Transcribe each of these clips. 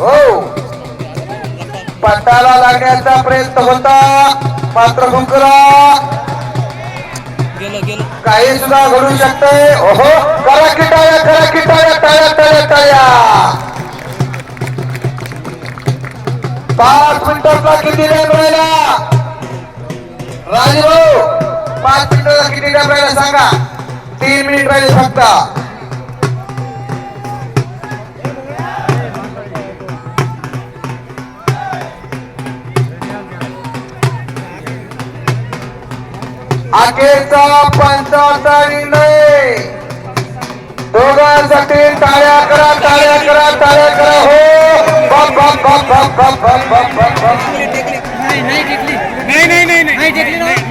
हो पट्टाला लागण्याचा प्रयत्न होता. मात्र गेलं काही सुद्धा घडू शकते ओहो. करा की टाळ्या करा की टाळ्या टाळ्या टाळ्या टाळ्या पाच मिनिटाचा किती टाइम राहिला राजभाऊ पाच मिनिटाचा किती टाइम राहिला सांगा? तीन मिनिट राहिले फक्त. अखेरचा पंचाचा निर्णय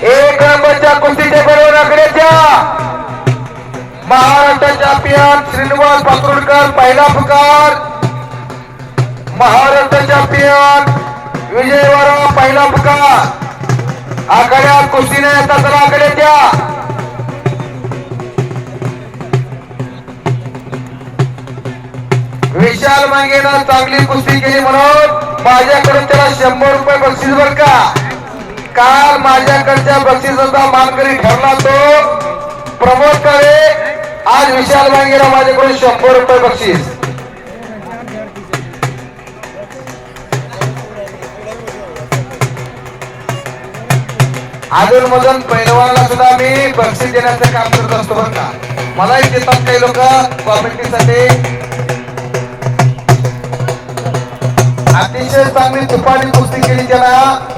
एक नंबरच्या कुस्तीचे बरोबर आकड्याच्या महाराष्ट्र चॅम्पियन श्रीनिवास पात्रोडकर पहिला पुकार महाराष्ट्र चॅम्पियन विजयवाडा पहिला पुकार आकड्या कुस्तीने येतात आकड्याच्या विशाल मांगेनं चांगली कुस्ती केली म्हणून माझ्याकडून त्याला शंभर रुपये बक्षीस बर का? काल माझ्याकडच्या बक्षिसाचा मानकरी ठरला तो प्रमोद करे आज विशाल मांगेला माझ्याकडून शंभर रुपये बक्षीस. अजून मधून पैलवानला सुद्धा मी बक्षीस देण्याचं काम करत असतो बरं का? मलाही देतात काही लोक. कॉमेंटीसाठी अतिशय चांगली तुपाडी कुस्ती केली त्याला.